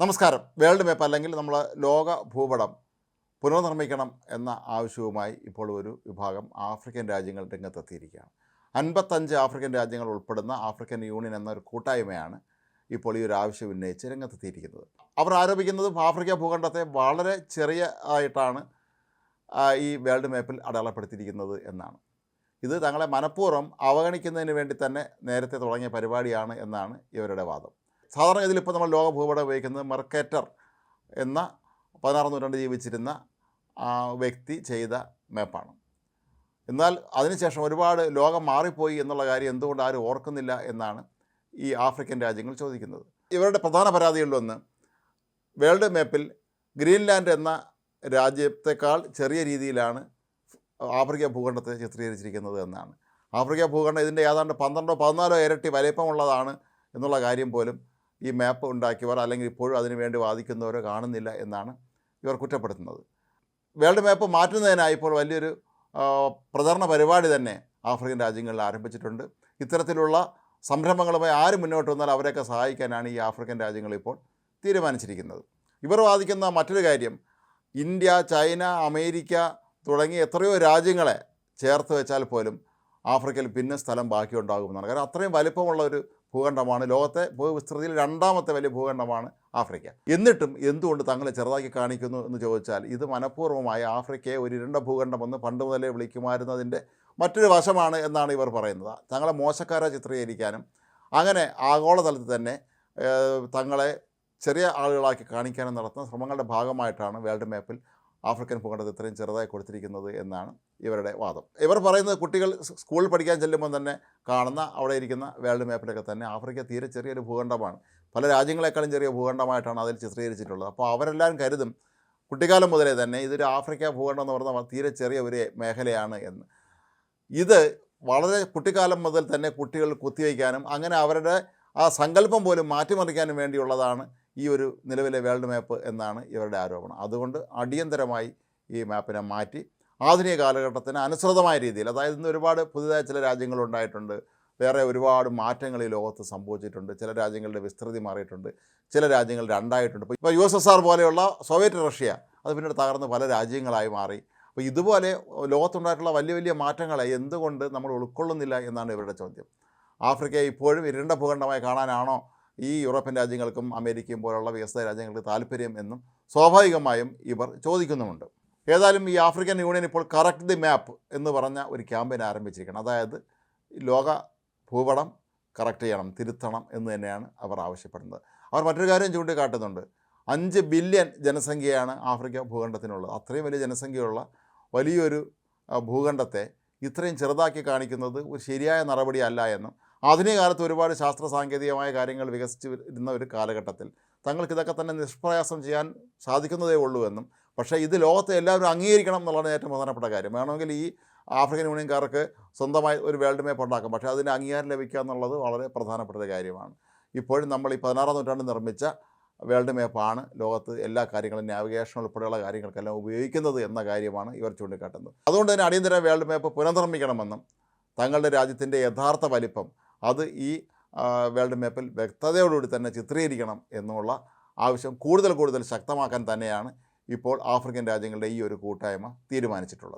നമസ്കാരം. World map അല്ലെങ്കിൽ നമ്മൾ ലോക ഭൂപടം പുനർനിർമ്മിക്കണം എന്ന ആവശ്യവുമായി ഇപ്പോൾ ഒരു വിഭാഗം ആഫ്രിക്കൻ രാജ്യങ്ങൾ രംഗത്തെത്തിയിരിക്കുകയാണ്. അൻപത്തഞ്ച് ആഫ്രിക്കൻ രാജ്യങ്ങൾ ഉൾപ്പെടുന്ന ആഫ്രിക്കൻ യൂണിയൻ എന്നൊരു കൂട്ടായ്മയാണ് ഇപ്പോൾ ഈ ഒരു ആവശ്യം ഉന്നയിച്ച് രംഗത്തെത്തിയിരിക്കുന്നത്. അവർ ആരോപിക്കുന്നത് ആഫ്രിക്ക ഭൂഖണ്ഡത്തെ വളരെ ചെറിയ ആയിട്ടാണ് ഈ വേൾഡ് മാപ്പിൽ അടയാളപ്പെടുത്തിയിരിക്കുന്നത് എന്നാണ്. ഇത് തങ്ങളെ മനഃപൂർവം അവഗണിക്കുന്നതിന് വേണ്ടി തന്നെ നേരത്തെ തുടങ്ങിയ പരിപാടിയാണ് എന്നാണ് ഇവരുടെ വാദം. സാധാരണഗതിയിൽ ഇപ്പോൾ നമ്മൾ ലോക ഭൂപടം ഉപയോഗിക്കുന്നത് മെർക്കേറ്റർ എന്ന പതിനാറാം നൂറ്റാണ്ട് ജീവിച്ചിരുന്ന വ്യക്തി ചെയ്ത മാപ്പാണ് എന്നാൽ അതിനുശേഷം ഒരുപാട് ലോകം മാറിപ്പോയി എന്നുള്ള കാര്യം എന്തുകൊണ്ട് ആരും ഓർക്കുന്നില്ല എന്നാണ് ഈ ആഫ്രിക്കൻ രാജ്യങ്ങൾ ചോദിക്കുന്നത്. ഇവരുടെ പ്രധാന പരാതികളിലൊന്ന് വേൾഡ് മാപ്പിൽ ഗ്രീൻലാൻഡ് എന്ന രാജ്യത്തെക്കാൾ ചെറിയ രീതിയിലാണ് ആഫ്രിക്ക ഭൂഖണ്ഡത്തെ ചിത്രീകരിച്ചിരിക്കുന്നത് എന്നാണ്. ആഫ്രിക്ക ഭൂഖണ്ഡം ഇതിന്റെ ഏതാണ്ട് പന്ത്രണ്ടോ പതിനാലോ ഇരട്ടി വലിപ്പമുള്ളതാണ് എന്നുള്ള കാര്യം പോലും ഈ മാപ്പ് ഉണ്ടാക്കിയവർ അല്ലെങ്കിൽ ഇപ്പോഴും അതിനുവേണ്ടി വാദിക്കുന്നവരോ കാണുന്നില്ല എന്നാണ് ഇവർ കുറ്റപ്പെടുത്തുന്നത്. വേൾഡ് മാപ്പ് മാറ്റുന്നതിനായി ഇപ്പോൾ വലിയൊരു പ്രചരണ പരിപാടി തന്നെ ആഫ്രിക്കൻ രാജ്യങ്ങളിൽ ആരംഭിച്ചിട്ടുണ്ട്. ഇത്തരത്തിലുള്ള സംരംഭങ്ങളുമായി ആര് മുന്നോട്ട് വന്നാൽ അവരെയൊക്കെ സഹായിക്കാനാണ് ഈ ആഫ്രിക്കൻ രാജ്യങ്ങൾ ഇപ്പോൾ തീരുമാനിച്ചിരിക്കുന്നത്. ഇവർ വാദിക്കുന്ന മറ്റൊരു കാര്യം ഇന്ത്യ ചൈന അമേരിക്ക തുടങ്ങി എത്രയോ രാജ്യങ്ങളെ ചേർത്ത് വെച്ചാൽ പോലും ആഫ്രിക്കയിൽ പിന്നെ സ്ഥലം ബാക്കിയുണ്ടാകുമെന്നാണ്. കാരണം അത്രയും വലിപ്പമുള്ള ഒരു ഭൂഖണ്ഡമാണ്. ലോകത്തെ ഭൂവിസ്തൃതിയിൽ രണ്ടാമത്തെ വലിയ ഭൂഖണ്ഡമാണ് ആഫ്രിക്ക. എന്നിട്ടും എന്തുകൊണ്ട് തങ്ങളെ ചെറുതാക്കി കാണിക്കുന്നു എന്ന് ചോദിച്ചാൽ ഇത് മനഃപൂർവമായ ആഫ്രിക്കയെ ഒരു ഇരുണ്ട ഭൂഖണ്ഡമെന്ന് പണ്ട് മുതലേ വിളിക്കുമായിരുന്നതിന്റെ മറ്റൊരു വശമാണ് എന്നാണ് ഇവർ പറയുന്നത്. തങ്ങളെ മോശക്കാരെ ചിത്രീകരിക്കാനും അങ്ങനെ ആഗോളതലത്തിൽ തന്നെ തങ്ങളെ ചെറിയ ആളുകളാക്കി കാണിക്കാനും നടത്തുന്ന ശ്രമങ്ങളുടെ ഭാഗമായിട്ടാണ് വേൾഡ് മാപ്പിൽ ആഫ്രിക്കൻ ഭൂഖണ്ഡത്തിൽ ഇത്രയും ചെറുതായി കൊടുത്തിരിക്കുന്നത് എന്നാണ് ഇവരുടെ വാദം. ഇവർ പറയുന്നത് കുട്ടികൾ സ്കൂളിൽ പഠിക്കാൻ ചെല്ലുമ്പോൾ തന്നെ കാണുന്ന അവിടെ ഇരിക്കുന്ന വേൾഡ് മാപ്പിലൊക്കെ തന്നെ ആഫ്രിക്ക തീരെ ചെറിയൊരു ഭൂഖണ്ഡമാണ്. പല രാജ്യങ്ങളെക്കാളും ചെറിയ ഭൂഖണ്ഡമായിട്ടാണ് അതിൽ ചിത്രീകരിച്ചിട്ടുള്ളത്. അപ്പോൾ അവരെല്ലാം കരുതും കുട്ടിക്കാലം മുതലേ തന്നെ ഇതൊരു ആഫ്രിക്ക ഭൂഖണ്ഡം എന്ന് പറഞ്ഞാൽ തീരെ ചെറിയ ഒരു മേഖലയാണ് എന്ന്. ഇത് വളരെ കുട്ടിക്കാലം മുതൽ തന്നെ കുട്ടികൾ കുത്തിവയ്ക്കാനും അങ്ങനെ അവരുടെ ആ സങ്കല്പം പോലും മാറ്റിമറിക്കാനും വേണ്ടിയുള്ളതാണ് ഈ ഒരു നിലവിലെ വേൾഡ് മാപ്പ് എന്നാണ് ഇവരുടെ ആരോപണം. അതുകൊണ്ട് അടിയന്തരമായി ഈ മാപ്പിനെ മാറ്റി ആധുനിക കാലഘട്ടത്തിന് അനുസൃതമായ രീതിയിൽ അതായത് ഇന്ന് ഒരുപാട് പുതിയതായ ചില രാജ്യങ്ങളുണ്ടായിട്ടുണ്ട് വേറെ ഒരുപാട് മാറ്റങ്ങൾ ഈ ലോകത്ത് സംഭവിച്ചിട്ടുണ്ട്. ചില രാജ്യങ്ങളുടെ വിസ്തൃതി മാറിയിട്ടുണ്ട്. ചില രാജ്യങ്ങൾ രണ്ടായിട്ടുണ്ട്. ഇപ്പോൾ യു എസ് എസ് ആർ പോലെയുള്ള സോവിയറ്റ് റഷ്യ അത് പിന്നീട് തകർന്ന് പല രാജ്യങ്ങളായി മാറി. അപ്പോൾ ഇതുപോലെ ലോകത്തുണ്ടായിട്ടുള്ള വലിയ വലിയ മാറ്റങ്ങളെ എന്തുകൊണ്ട് നമ്മൾ ഉൾക്കൊള്ളുന്നില്ല എന്നാണ് ഇവരുടെ ചോദ്യം. ആഫ്രിക്കയെ ഇപ്പോഴും ഇരുണ്ട ഭൂഖണ്ഡമായി കാണാനാണോ ഈ യൂറോപ്യൻ രാജ്യങ്ങൾക്കും അമേരിക്കയും പോലുള്ള വികസിത രാജ്യങ്ങൾക്ക് താല്പര്യം എന്നും സ്വാഭാവികമായും ഇവർ ചോദിക്കുന്നുമുണ്ട്. ഏതായാലും ഈ ആഫ്രിക്കൻ യൂണിയൻ ഇപ്പോൾ കറക്റ്റ് ദി മാപ്പ് എന്ന് പറഞ്ഞ ഒരു ക്യാമ്പയിൻ ആരംഭിച്ചിരിക്കണം അതായത് ലോക ഭൂപടം കറക്റ്റ് ചെയ്യണം തിരുത്തണം എന്ന് തന്നെയാണ് അവർ ആവശ്യപ്പെടുന്നത്. അവർ മറ്റൊരു കാര്യം ചൂണ്ടിക്കാട്ടുന്നുണ്ട്. അഞ്ച് ബില്യൺ ജനസംഖ്യയാണ് ആഫ്രിക്ക ഭൂഖണ്ഡത്തിനുള്ളത്. അത്രയും വലിയ ജനസംഖ്യയുള്ള വലിയൊരു ഭൂഖണ്ഡത്തെ ഇത്രയും ചെറുതാക്കി കാണിക്കുന്നത് ഒരു ശരിയായ നടപടിയല്ല എന്നും ആധുനിക കാലത്ത് ഒരുപാട് ശാസ്ത്ര സാങ്കേതികമായ കാര്യങ്ങൾ വികസിച്ച് വരുന്ന ഒരു കാലഘട്ടത്തിൽ തങ്ങൾക്ക് ഇതൊക്കെ തന്നെ നിഷ്പ്രയാസം ചെയ്യാൻ സാധിക്കുന്നതേ ഉള്ളൂ എന്നും. പക്ഷേ ഇത് ലോകത്തെ എല്ലാവരും അംഗീകരിക്കണം എന്നുള്ളതാണ് ഏറ്റവും പ്രധാനപ്പെട്ട കാര്യം. വേണമെങ്കിൽ ഈ ആഫ്രിക്കൻ യൂണിയൻകാർക്ക് സ്വന്തമായി ഒരു വേൾഡ് മാപ്പ് ഉണ്ടാക്കും. പക്ഷേ അതിന് അംഗീകാരം ലഭിക്കുക എന്നുള്ളത് വളരെ പ്രധാനപ്പെട്ട ഒരു കാര്യമാണ്. ഇപ്പോഴും നമ്മൾ ഈ പതിനാറാം നൂറ്റാണ്ടിൽ നിർമ്മിച്ച വേൾഡ് മാപ്പാണ് ലോകത്ത് എല്ലാ കാര്യങ്ങളും നാവിഗേഷൻ ഉൾപ്പെടെയുള്ള കാര്യങ്ങൾക്കെല്ലാം ഉപയോഗിക്കുന്നത് എന്ന കാര്യമാണ് ഇവർ ചൂണ്ടിക്കാട്ടുന്നത്. അതുകൊണ്ട് തന്നെ അടിയന്തര വേൾഡ് മാപ്പ് പുനർനിർമ്മിക്കണമെന്നും തങ്ങളുടെ രാജ്യത്തിന്റെ യഥാർത്ഥ വലിപ്പം അത് ഈ വേൾഡ് മാപ്പിൽ വ്യക്തതയോടുകൂടി തന്നെ ചിത്രീകരിക്കണം എന്നുള്ള ആവശ്യം കൂടുതൽ കൂടുതൽ ശക്തമാക്കാൻ തന്നെയാണ് ഇപ്പോൾ ആഫ്രിക്കൻ രാജ്യങ്ങളുടെ ഈ ഒരു കൂട്ടായ്മ തീരുമാനിച്ചിട്ടുള്ളത്.